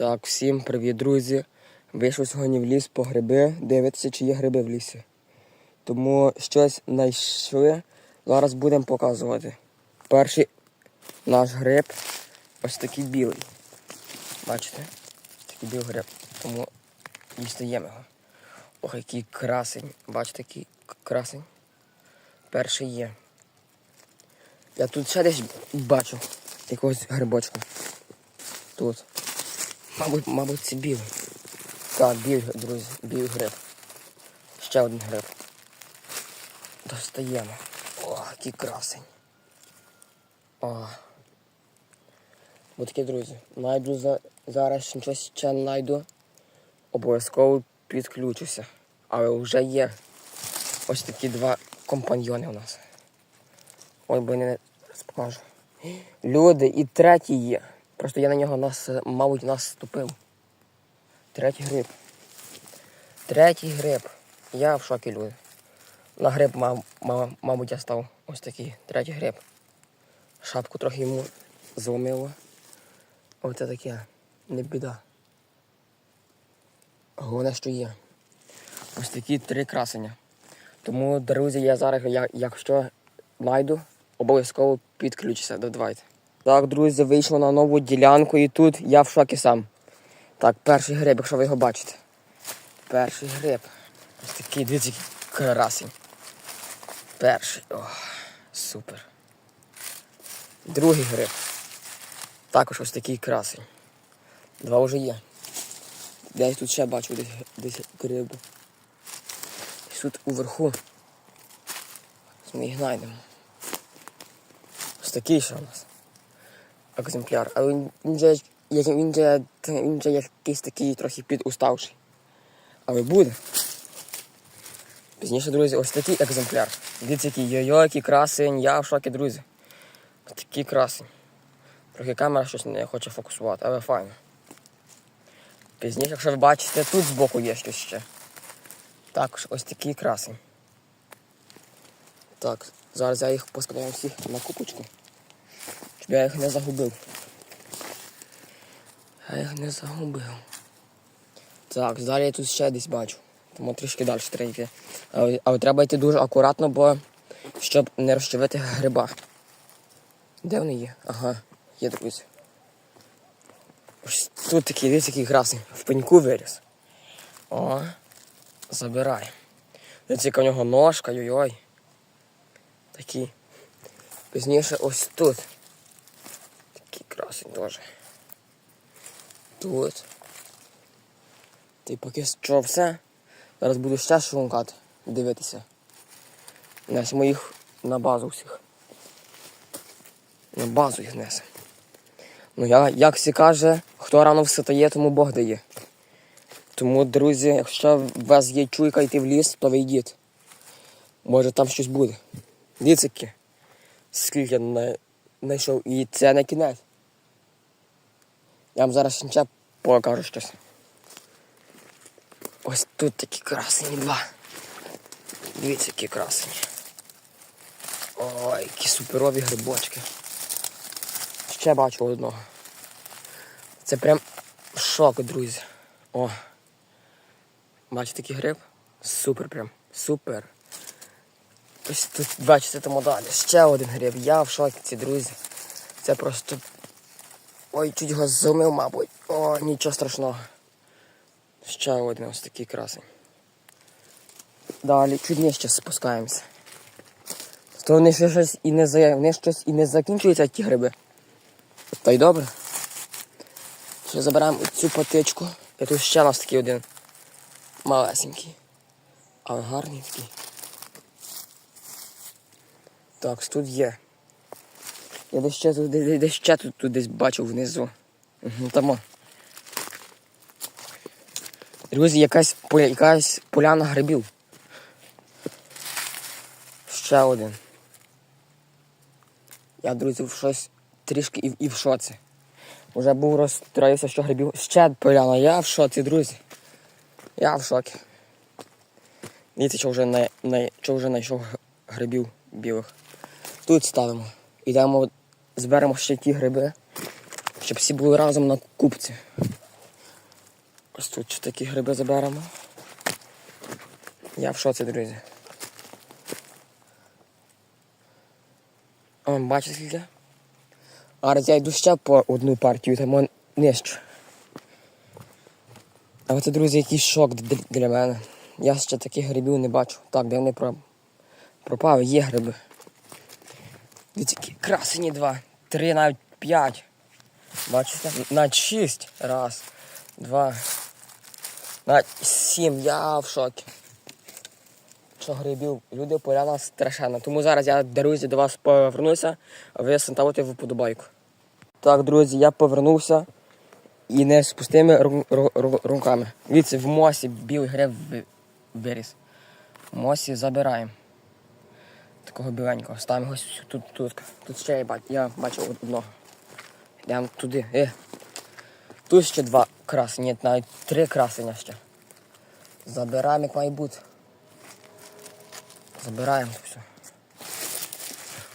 Так, всім привіт, друзі. Вийшов сьогодні в ліс по гриби, дивитися, чи є гриби в лісі. Тому щось знайшли. Зараз будемо показувати. Перший наш гриб ось такий білий. Бачите? Такий білий гриб. Тому дістаємо його. Ох, який красень. Бачите, який красень. Перший є. Я тут ще десь бачу якогось грибочка. Тут. Мабуть, мабуть, це білий. Так, білий, друзі, білий гриб. Ще один гриб. Достаємо. О, який красень. О. Ось такі, друзі. Найду за... зараз щось ще найду. Обов'язково підключуся. Але вже є ось такі два компаньйони у нас. Ой, бо не покажу. Люди, і третій є. Просто я на нього нас, мабуть, наступив. Третій гриб. Третій гриб. Я в шокі, люди. На гриб, мав, мав, мабуть, я став ось такий третій гриб. Шапку трохи йому зломило. Оце таке. Не біда. Головне, що є. Ось такі три красення. Тому, друзі, я зараз, якщо знайду, обов'язково підключуся. Давайте. Так, друзі, вийшло на нову ділянку і тут я в шокі сам. Так, перший гриб, якщо ви його бачите. Перший гриб. Ось такий, дивіться, красень. Перший. О, супер. Другий гриб. Також ось такий красень. Два вже є. Я тут ще бачу десь, десь гриби. Ось Тут уверху. Ми їх знайдемо. Ось такий ще у нас екземпляр. Але він, він, же, як- він, же, він же якийсь такий трохи підуставший. Але буде. Пізніше, друзі, ось такий екземпляр. Дивіться, який йо-йо, який красень, я в шокі, друзі. Такий красень. Трохи камера щось не хоче фокусувати, але файно. Пізніше, якщо ви бачите, тут збоку є щось ще. Також ось такий красень. Так, зараз я їх поскладаю всіх на купочку. Щоб я їх не загубив. Я їх не загубив. Так, далі я тут ще десь бачу. Тому трішки далі треба йти. Але, треба йти дуже акуратно, бо щоб не розчавити гриба. Де вони є? Ага, є, друзі. Ось тут такий, дивіться, який красний. В пеньку виріс. О, забирай. Дивіться, у нього ножка, йой-йой. Такі. Пізніше ось тут. Красень теж. Тут. Ти поки що все. Зараз буду ще шукати, дивитися. Несемо їх на базу всіх. На базу їх несемо. Ну я, як всі каже, хто рано встає, тому Бог дає. Тому, друзі, якщо у вас є чуйка йти в ліс, то ви йдіть. Може там щось буде. Яке. скільки я знайшов. І це не кінець. Я вам зараз ще покажу щось. Ось тут такі красені два. Дивіться, які красені. Ой, які суперові грибочки. Ще бачу одного. Це прям шок, друзі. О. Бачите такий гриб? Супер прям. Супер. Ось тут, бачите, тому далі. Ще один гриб. Я в шокі, ці друзі. Це просто. Ой, чуть його зумив, мабуть. О, нічого страшного. Ще один ось такий красень. Далі чуть нижче спускаємося. То вони ще щось і не за... вони щось і не закінчуються ті гриби. Та й добре. Ще забираємо цю патичку. І тут ще у нас такий один малесенький. Але гарний такий. Так, тут є. Я десь ще тут, десь, десь ще тут, тут десь бачив внизу. Тамо. Друзі, якась, якась поляна грибів. Ще один. Я, друзі, в щось трішки і, і в шоці. Уже був розстроївся, що грибів. Ще поляна, я в шоці, друзі. Я в шокі. Дивіться, що вже не, не, що вже знайшов грибів білих. Тут ставимо. Ідемо, зберемо ще ті гриби, щоб всі були разом на купці. Ось тут ще такі гриби заберемо. Я в шоці, друзі. О, бачите скільки? Зараз я йду ще по одну партію, там нижче. А оце, друзі, якийсь шок для мене. Я ще таких грибів не бачу. Так, де вони про... пропали? Є гриби. Красені два. Три, навіть п'ять. Бачите? Навіть шість. Раз, два. Навіть сім. Я в шокі. Що грибів, люди поляна страшенна. Тому зараз я, друзі, до вас повернуся, а ви ставите вподобайку. Так, друзі, я повернувся і не з пустими ру- ру- ру- руками. Дивіться, в мосі білий гриб виріс. В мосі забираємо. Такого біленького. Ставимо його тут, тут. Тут ще я бачу, я бачу одного. Йдемо туди. Е. Тут ще два красені, навіть три красення ще. Забираємо, як має бути. Забираємо все.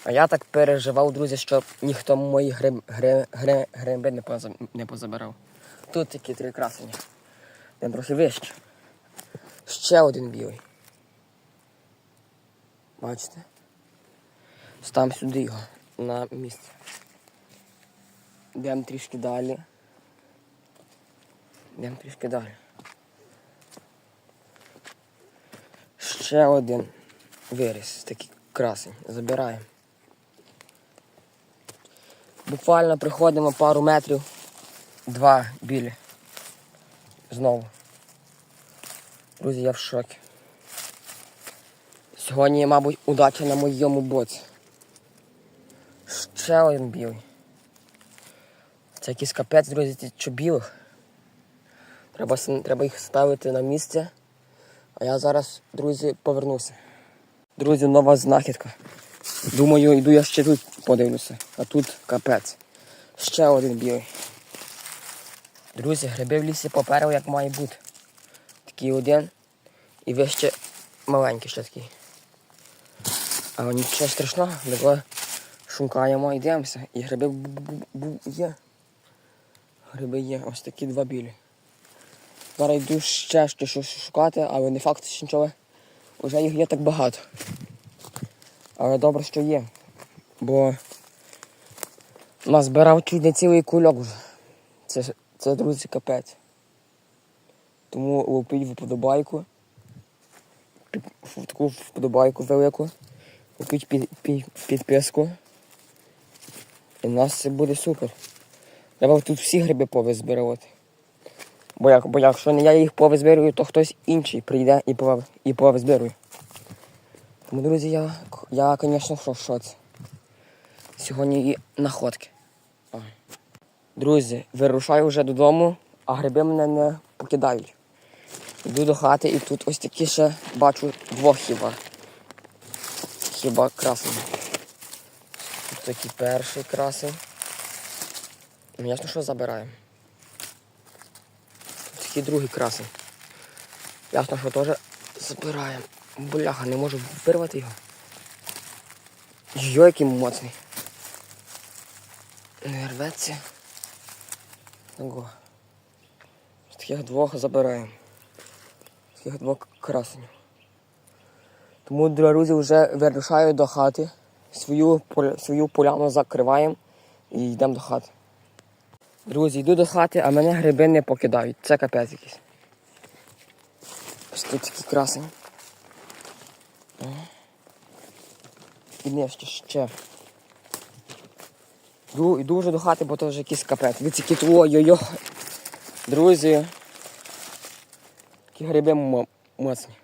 А я так переживав, друзі, щоб ніхто мої гриб, гри, гри, гриби не, поза, не позабирав. Тут такі три красені. Він трохи вище. Ще один білий. Бачите? Стам сюди його на місце. Йдемо трішки далі. Йдемо трішки далі. Ще один виріс, такий красень. Забираємо. Буквально приходимо пару метрів, два білі. Знову. Друзі, я в шокі. Сьогодні, мабуть, удача на моєму боці. Ще один білий. Це якийсь капець, друзі, що білих. Треба, треба їх ставити на місце. А я зараз, друзі, повернуся. Друзі, нова знахідка. Думаю, йду я ще тут подивлюся. А тут капець. Ще один білий. Друзі, гриби в лісі поперли, як має бути. Такий один. І ви ще маленький ще такий. Але нічого страшного, давай шукаємо і дивимося. І гриби є. Гриби є. Ось такі два білі. Зараз йду ще щось шукати, але не факт, що нічого. Вже їх є так багато. Але добре, що є. Бо назбирав чуть не цілий кульок вже. Це, це друзі, капець. Тому лупіть вподобайку. Таку вподобайку велику. Лупіть під, під, підписку. І в нас це буде супер. Треба тут всі гриби повизбирувати. Бо, як, бо якщо не я їх повизбирую, то хтось інший прийде і, пов, і повизбирує. Тому, друзі, я, я звісно, що шоці. Сьогодні і находки. Друзі, вирушаю вже додому, а гриби мене не покидають. Йду до хати і тут ось такі ще бачу двох хіба. Хіба красені. Такий перший красень. Ну, ясно, що забираємо. Такий другий красень. Ясно, що теж забираємо. Бляха, не можу вирвати його. Йой, який моцний. Не рветься. Ого. З таких двох забираємо. З таких двох красенів. Тому, друзі, вже вирушаю до хати. Свою, свою поляну закриваємо і йдемо до хати. Друзі, йду до хати, а мене гриби не покидають. Це капець якийсь. Ось тут такі красені. І нижче ще. Йду, йду вже до хати, бо то вже якийсь капець. Ви ці ой-ой-ой. Друзі. Такі гриби мо- моцні.